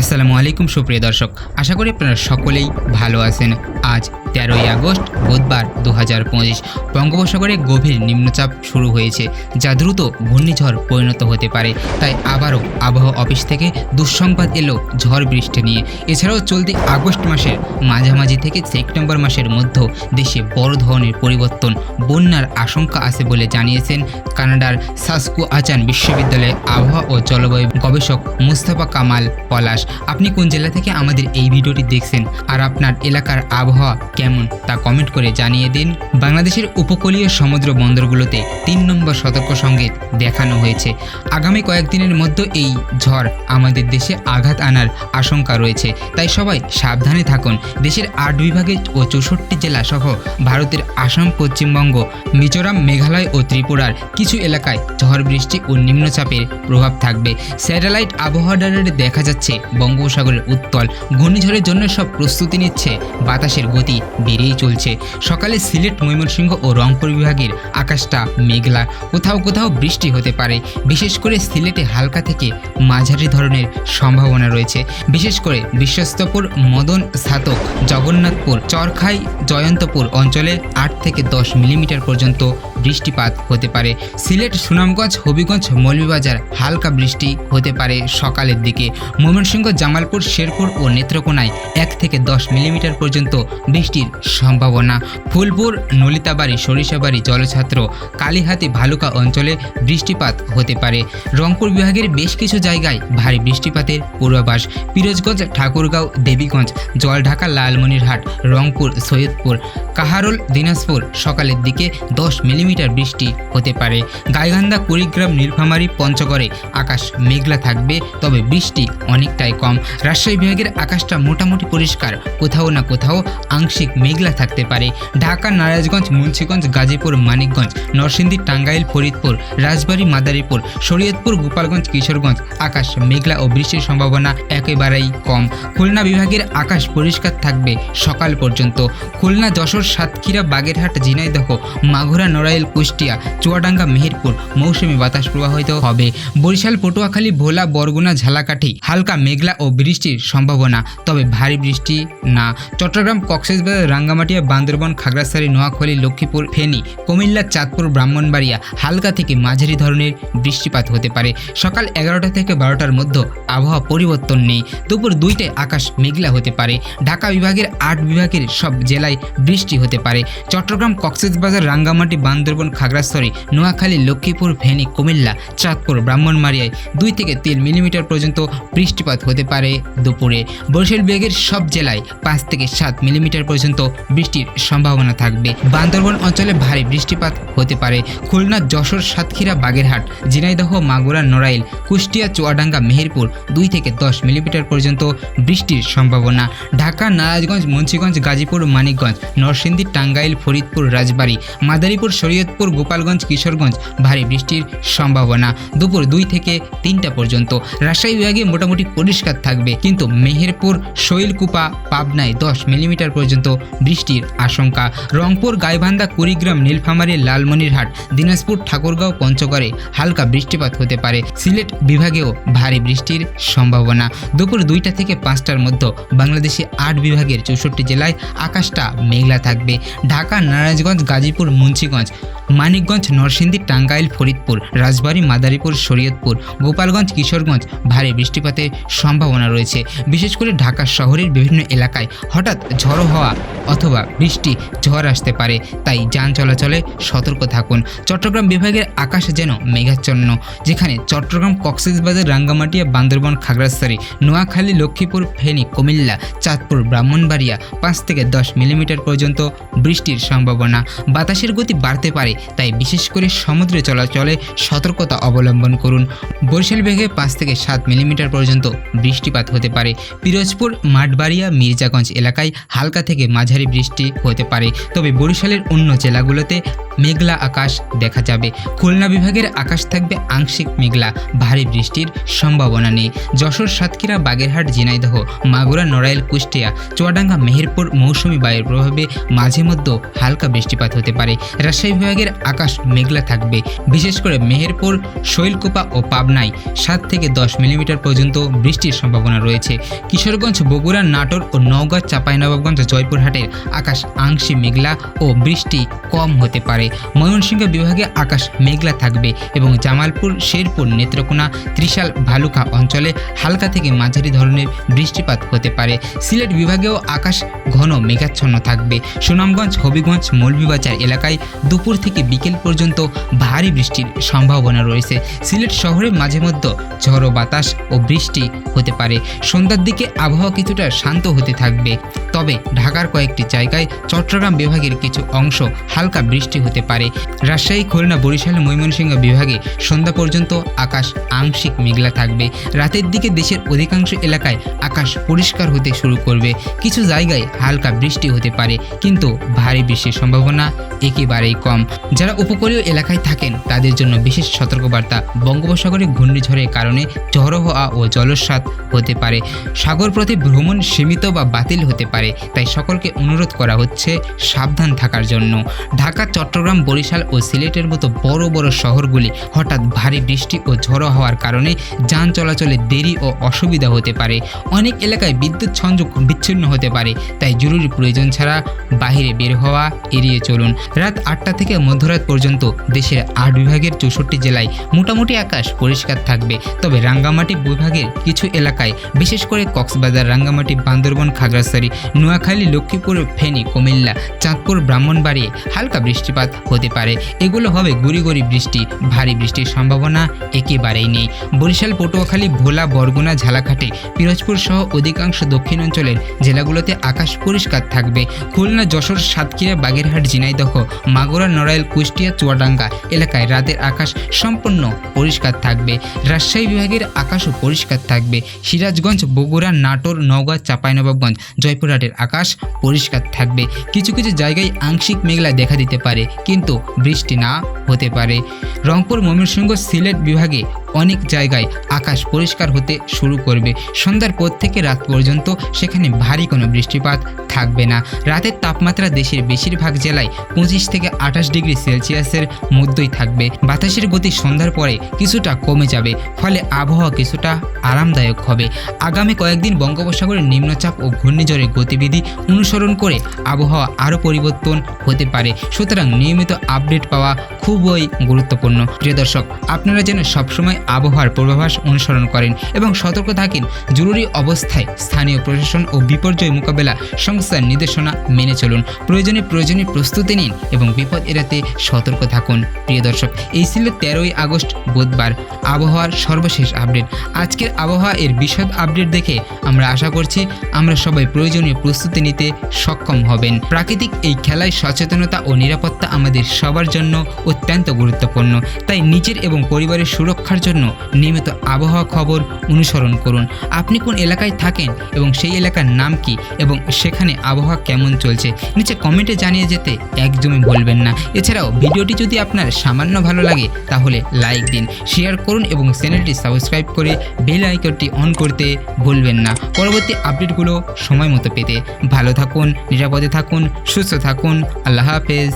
আসসালামু আলাইকুম সুপ্রিয় দর্শক আশা করি আপনারা সকলেই ভালো আছেন। আজ তেরোই আগস্ট, বুধবার দু হাজার পঁচিশ। বঙ্গোপসাগরে গভীর নিম্নচাপ শুরু হয়েছে, যা দ্রুত ঘূর্ণিঝড় পরিণত হতে পারে। তাই আবারও আবহাওয়া অফিস থেকে দুঃসংবাদ এলো ঝড় বৃষ্টি নিয়ে। এছাড়াও চলতি আগস্ট মাসের মাঝামাঝি থেকে সেপ্টেম্বর মাসের মধ্যে দেশে বড় ধরনের পরিবর্তন, বন্যার আশঙ্কা আছে বলে জানিয়েছেন কানাডার সাসকু আচান বিশ্ববিদ্যালয়ের আবহাওয়া ও জলবায়ু গবেষক মুস্তাফা কামাল পলাশ। আপনি কোন জেলা থেকে আমাদের এই ভিডিওটি দেখছেন? আর আপনার এলাকার আবহাওয়া কেমন তা কমেন্ট করে জানিয়ে দিন। বাংলাদেশের উপকূলীয় সমুদ্র বন্দরগুলোতে তিন নম্বর সতর্ক সংকেত দেখানো হয়েছে। আগামী কয়েকদিনের মধ্যে এই ঝড় আমাদের দেশে আঘাত আনার আশঙ্কা রয়েছে। তাই সবাই সাবধানে থাকুন। দেশের আট বিভাগে ও চৌষট্টি জেলা সহ ভারতের আসাম, পশ্চিমবঙ্গ, মিজোরাম, মেঘালয় ও ত্রিপুরার কিছু এলাকায় ঝড় বৃষ্টি ও নিম্নচাপের প্রভাব থাকবে। স্যাটেলাইট আবহাওয়া দেখা যাচ্ছে বঙ্গোপসাগরের উত্তল। ঘূর্ণিঝড়ের জন্য সব প্রস্তুতি নিচ্ছে বাতাসের গতি। বেড়েই চলছে। সকালে সিলেট, ময়মনসিংহ ও রংপুর বিভাগের আকাশটা মেঘলা। কোথাও কোথাও বৃষ্টি হতে পারে। বিশেষ করে সিলেটে হালকা থেকে মাঝারি ধরনের সম্ভাবনা রয়েছে। বিশেষ করে বিশ্বস্তপুর, মদন স্থাতক জগন্নাথপুর, চরখাই, জয়ন্তপুর অঞ্চলে আট থেকে দশ মিলিমিটার পর্যন্ত বৃষ্টিপাত হতে পারে। সিলেট, সুনামগঞ্জ, হবিগঞ্জ, মৌলভীবাজার হালকা বৃষ্টি হতে পারে সকালের দিকে। ময়মনসিংহ, জামালপুর, শেরপুর ও নেত্রকোনায় এক থেকে দশ মিলিমিটার পর্যন্ত বৃষ্টির সম্ভাবনা। ফুলপুর, নলিতাবাড়ি, সরিষাবাড়ি জলছাত্র, কালীহাতি, ভালুকা অঞ্চলে বৃষ্টিপাত হতে পারে। রংপুর বিভাগের বেশ কিছু জায়গায় ভারী বৃষ্টিপাতের পূর্বাভাস। পিরোজগঞ্জ, ঠাকুরগাঁও, দেবীগঞ্জ, জলঢাকা, লালমনিরহাট, রংপুর, সৈয়দপুর, কাহারোল, দিনাজপুর সকালের দিকে দশ মিলিমিটার বৃষ্টি হতে পারে। গাইবান্ধা কুড়িগ্রাম, নীলফামারী, পঞ্চগড়ে আকাশ মেঘলা থাকবে, তবে বৃষ্টি অনেকটাই কম। রাজশাহী বিভাগের আকাশটা মোটামুটি পরিষ্কার, কোথাও না কোথাও আংশিক মেঘলা থাকতে পারে। ঢাকা, নারায়ণগঞ্জ, মুন্সিগঞ্জ, গাজীপুর, মানিকগঞ্জ, নরসিংদী, টাঙ্গাইল, ফরিদপুর, রাজবাড়ী, মাদারীপুর, শরীয়তপুর, গোপালগঞ্জ, কিশোরগঞ্জ আকাশ মেঘলা ও বৃষ্টির সম্ভাবনা একেবারেই কম। খুলনা বিভাগের আকাশ পরিষ্কার থাকবে সকাল পর্যন্ত। খুলনা, যশোর, সাতক্ষীরা, বাগেরহাট, ঝিনাইদহ, মাগুরা, নড়াইল কুষ্টিয়া, চুয়াডাঙ্গা, মেহেরপুর, মৌসুমী বাতাস প্রবাহিত হবে। বরিশাল, পটুয়াখালী, ভোলা, বরগুনা, ঝালাকাঠি, হালকা মেঘলা ও বৃষ্টির সম্ভাবনা, তবে ভারী বৃষ্টি না। চট্টগ্রাম, কক্সবাজার, রাঙ্গামাটিয়া, বান্দরবন, খাগড়াছড়ি, নোয়াখালী, লক্ষ্মীপুর, ফেনী, কুমিল্লা, চাঁদপুর, ব্রাহ্মণবাড়িয়া হালকা থেকে মাঝারি ধরনের বৃষ্টিপাত হতে পারে। সকাল এগারোটা থেকে বারোটার মধ্যে আবহাওয়া পরিবর্তন নেই। দুপুর দুইটায় আকাশ মেঘলা হতে পারে। ঢাকা বিভাগের আট বিভাগের সব জেলায় বৃষ্টি হতে পারে। চট্টগ্রাম, কক্সবাজার, রাঙ্গামাটি বান্দরবন খাগড়াছড়ি, নোয়াখালী, লক্ষ্মীপুর, ফেনী, কুমিল্লা, চাঁদপুর, ব্রাহ্মণবাড়িয়ায় দুই থেকে তিন মিলিমিটার পর্যন্ত বৃষ্টিপাত হতে পারে দুপুরে। বরিশাল বিভাগের সব জেলায় পাঁচ থেকে সাত মিলিমিটার পর্যন্ত বৃষ্টির সম্ভাবনা থাকবে। বান্দরবন অঞ্চলে ভারী বৃষ্টিপাত হতে পারে। খুলনা, যশোর, সাতক্ষীরা, বাগেরহাট, ঝিনাইদহ, মাগুরা, নড়াইল, কুষ্টিয়া, চুয়াডাঙ্গা, মেহেরপুর দুই থেকে দশ মিলিমিটার পর্যন্ত বৃষ্টির সম্ভাবনা। ঢাকা, নারায়ণগঞ্জ, মুন্সিগঞ্জ, গাজীপুর, মানিকগঞ্জ, নরসিংদী, টাঙ্গাইল, ফরিদপুর, রাজবাড়ী, মাদারীপুর শরীয়তপুর গোপালগঞ্জ, কিশোরগঞ্জ, ভারী বৃষ্টির সম্ভাবনা। দুপুর দুই থেকে তিনটা পর্যন্ত। রাজশাহী বিভাগে মোটামুটি পরিষ্কার থাকবে, কিন্তু মেহেরপুর, শৈলকুপা, পাবনায় দশ মিলিমিটার পর্যন্ত বৃষ্টির আশঙ্কা। রংপুর, গাইবান্ধা, কুড়িগ্রাম, নীলফামারী, লালমনিরহাট, দিনাজপুর, ঠাকুরগাঁও, পঞ্চগড়ে হালকা বৃষ্টিপাত হতে পারে। সিলেট বিভাগেও ভারী বৃষ্টির সম্ভাবনা। দুপুর দুইটা থেকে পাঁচটার মধ্যে বাংলাদেশে আট বিভাগের চৌষট্টি জেলায় আকাশটা মেঘলা থাকবে। ঢাকা, নারায়ণগঞ্জ, গাজীপুর, মুন্সিগঞ্জ মানিকগঞ্জ, নরসিংদী, টাঙ্গাইল, ফরিদপুর, রাজবাড়ী, মাদারীপুর, শরীয়তপুর, গোপালগঞ্জ, কিশোরগঞ্জ ভারী বৃষ্টিপাতের সম্ভাবনা রয়েছে। বিশেষ করে ঢাকা শহরের বিভিন্ন এলাকায় হঠাৎ ঝড়ো হওয়া অথবা বৃষ্টি, ঝড় আসতে পারে। তাই যান চলাচলে সতর্ক থাকুন। চট্টগ্রাম বিভাগের আকাশ যেন মেঘাচ্ছন্ন, যেখানে চট্টগ্রাম কক্সবাজার, রাঙ্গামাটিয়া, বান্দরবন, খাগড়াছড়ি, নোয়াখালী, লক্ষ্মীপুর, ফেনী, কুমিল্লা, চাঁদপুর, ব্রাহ্মণবাড়িয়া পাঁচ থেকে দশ মিলিমিটার পর্যন্ত বৃষ্টির সম্ভাবনা। বাতাসের গতি বাড়তে পারে। তাই বিশেষ করে সমুদ্রে চলাচলে সতর্কতা অবলম্বন করুন। বরিশাল বেগে পাঁচ থেকে সাত মিলিমিটার পর্যন্ত বৃষ্টিপাত হতে পারে। পিরোজপুর, মাঠবাড়িয়া, মির্জাগঞ্জ এলাকায় হালকা থেকে মাঝারি বৃষ্টি হতে পারে। তবে বরিশালের অন্য জেলাগুলোতে মেঘলা আকাশ দেখা যাবে। খুলনা বিভাগের আকাশ থাকবে আংশিক মেঘলা, ভারী বৃষ্টির সম্ভাবনা নেই। যশোর, সাতক্ষীরা, বাগেরহাট, ঝিনাইদহ, মাগুরা, নড়াইল, কুষ্টিয়া, চুয়াডাঙ্গা, মেহেরপুর, মৌসুমি বায়ুর প্রভাবে মাঝে মধ্যে হালকা বৃষ্টিপাত হতে পারে। রাজশাহী বিভাগের আকাশ মেঘলা থাকবে। বিশেষ করে মেহেরপুর, শৈলকুপা ও পাবনায় সাত থেকে দশ মিলিমিটার পর্যন্ত বৃষ্টির সম্ভাবনা রয়েছে। কিশোরগঞ্জ, বগুড়া, নাটোর ও নওগাঁ, চাঁপাইনবাবগঞ্জ, জয়পুরহাটের আকাশ আংশিক মেঘলা ও বৃষ্টি কম হতে পারে। ময়মনসিংহ বিভাগে আকাশ মেঘলা থাকবে এবং জামালপুর, শেরপুর, নেত্রকোনা, ত্রিশাল, ভালুকা অঞ্চলে হালকা থেকে মাঝারি ধরনের বৃষ্টিপাত হতে পারে। সিলেট বিভাগেও আকাশ ঘন মেঘাচ্ছন্ন থাকবে। সুনামগঞ্জ, হবিগঞ্জ, মৌলভীবাজার এলাকায় দুপুর থেকে বিকেল পর্যন্ত ভারী বৃষ্টির সম্ভাবনা রয়েছে। সিলেট শহরে মাঝে মধ্যে ঝড়ো বাতাস ও বৃষ্টি হতে পারে। সন্ধ্যার দিকে আবহাওয়া কিছুটা শান্ত হতে থাকবে। তবে ঢাকার কয়েকটি জায়গায় চট্টগ্রাম বিভাগের কিছু অংশ হালকা বৃষ্টি হতে পারে। রাজশাহী, খুলনা, বরিশাল, ময়মনসিংহ বিভাগে সন্ধ্যা পর্যন্ত আকাশ আংশিক মেঘলা থাকবে। রাতের দিকে দেশের অধিকাংশ এলাকায় আকাশ পরিষ্কার হতে শুরু করবে। কিছু জায়গায় হালকা বৃষ্টি হতে পারে, কিন্তু ভারী বৃষ্টির সম্ভাবনা একেবারেই কম। যারা উপকূলীয় এলাকায় থাকেন, তাদের জন্য বিশেষ সতর্কবার্তা বঙ্গোপসাগরে ঘূর্ণিঝড়ের কারণে ঝড়ো হওয়া ও জলোচ্ছ্বাস হতে পারে। সাগরপথে ভ্রমণ সীমিত বা বাতিল হতে পারে। তাই সকলকে অনুরোধ করা হচ্ছে সাবধান থাকার জন্য। ঢাকা, চট্টগ্রাম, বরিশাল ও সিলেটের মতো বড় বড় শহরগুলি হঠাৎ ভারী বৃষ্টি ও ঝড়ো হওয়ার কারণে যান চলাচলে দেরি ও অসুবিধা হতে পারে। অনেক এলাকায় বিদ্যুৎ সংযোগ বিচ্ছিন্ন হতে পারে। তাই জরুরি প্রয়োজন ছাড়া বাইরে বের হওয়া, এড়িয়ে চলুন। রাত আটটা থেকে মধ্যরাত পর্যন্ত দেশের আট বিভাগের চৌষট্টি জেলায় মোটামুটি আকাশ পরিষ্কার থাকবে। তবে রাঙ্গামাটি বিভাগের কিছু এলাকায়, বিশেষ করে কক্সবাজার, রাঙ্গামাটি, বান্দরবন, খাগড়াছড়ি নোয়াখালী, লক্ষ্মীপুর, ফেনী, কুমিল্লা, চাঁদপুর, ব্রাহ্মণবাড়ি হালকা বৃষ্টিপাত হতে পারে। এগুলো হবে গুড়ি গুড়ি বৃষ্টি, ভারী বৃষ্টির সম্ভাবনা একেবারেই নেই। বরিশাল, পটুয়াখালী, ভোলা, বরগুনা ঝালাকাঠি পিরোজপুর সহ অধিকাংশ দক্ষিণ অঞ্চলের জেলাগুলোতে আকাশ পরিষ্কার থাকবে। খুলনা, যশোর, সাতক্ষীরা, বাগেরহাট, ঝিনাইদহ, মাগুরা, নড়াইল, কুষ্টিয়া, চুয়াডাঙ্গা এলাকায় রাতের আকাশ সম্পূর্ণ পরিষ্কার থাকবে। রাজশাহী বিভাগের আকাশও পরিষ্কার থাকবে। সিরাজগঞ্জ, বগুড়া, নাটোর, নওগাঁ, চাঁপাইনবাবগঞ্জ জয়পুরহাটের আকাশ পরিষ্কার থাকবে। কিছু কিছু জায়গায় আংশিক মেঘলা দেখা দিতে পারে, কিন্তু বৃষ্টি না হতে পারে। রংপুর ময়মনসিংহ সিলেট বিভাগে অনেক জায়গায় আকাশ পরিষ্কার হতে শুরু করবে। সন্ধ্যার পর থেকে রাত পর্যন্ত সেখানে ভারী কোনো বৃষ্টিপাত থাকবে না। রাতের তাপমাত্রা দেশের বেশিরভাগ জেলায় পঁচিশ থেকে আঠাশ ডিগ্রি সেলসিয়াসের মধ্যেই থাকবে। বাতাসের গতি সন্ধ্যার পরে কিছুটা কমে যাবে, ফলে আবহাওয়া কিছুটা আরামদায়ক হবে। আগামী কয়েকদিন বঙ্গোপসাগরের নিম্নচাপ ও ঘূর্ণিঝড়ের গতিবিধি অনুসরণ করে আবহাওয়া আরও পরিবর্তন হতে পারে। সুতরাং নিয়মিত আপডেট পাওয়া খুবই গুরুত্বপূর্ণ। প্রিয় দর্শক, আপনারা যেন সবসময় আবহাওয়ার পূর্বাভাস অনুসরণ করেন এবং সতর্ক থাকেন জরুরি অবস্থায় স্থানীয় প্রশাসন ও বিপর্যয় মোকাবেলা সংস্থার নির্দেশনা মেনে চলুন। প্রয়োজনে প্রয়োজনীয় প্রস্তুতি নিন এবং বিপদ এড়াতে সতর্ক থাকুন। প্রিয় দর্শক, এই ছিল তেরোই আগস্ট, বুধবার। আবহাওয়ার সর্বশেষ আপডেট। আজকের আবহাওয়া এর বিশদ আপডেট দেখে আমরা আশা করছি আমরা সবাই প্রয়োজনীয় প্রস্তুতি নিতে সক্ষম হবেন। প্রাকৃতিক এই খেলায় সচেতনতা ও নিরাপত্তা আমাদের সবার জন্য অত্যন্ত গুরুত্বপূর্ণ। তাই নিজের এবং পরিবারের সুরক্ষার জন্য নিয়মিত আবহাওয়া খবর অনুসরণ করুন। আপনি কোন এলাকায় থাকেন এবং সেই এলাকার নাম কি এবং সেখানে আবহাওয়া কেমন চলছে, নিচে কমেন্টে জানিয়ে যেতে একদমই ভুলবেন না। এছাড়াও ভিডিওটি যদি আপনার সামান্য ভালো লাগে, তাহলে লাইক দিন, শেয়ার করুন এবং চ্যানেলটি সাবস্ক্রাইব করে বেল আইকনটি অন করতে ভুলবেন না। পরবর্তী আপডেটগুলো সময় মতো পেতে ভালো থাকুন, নিরাপদে থাকুন, সুস্থ থাকুন, আল্লাহ হাফেজ।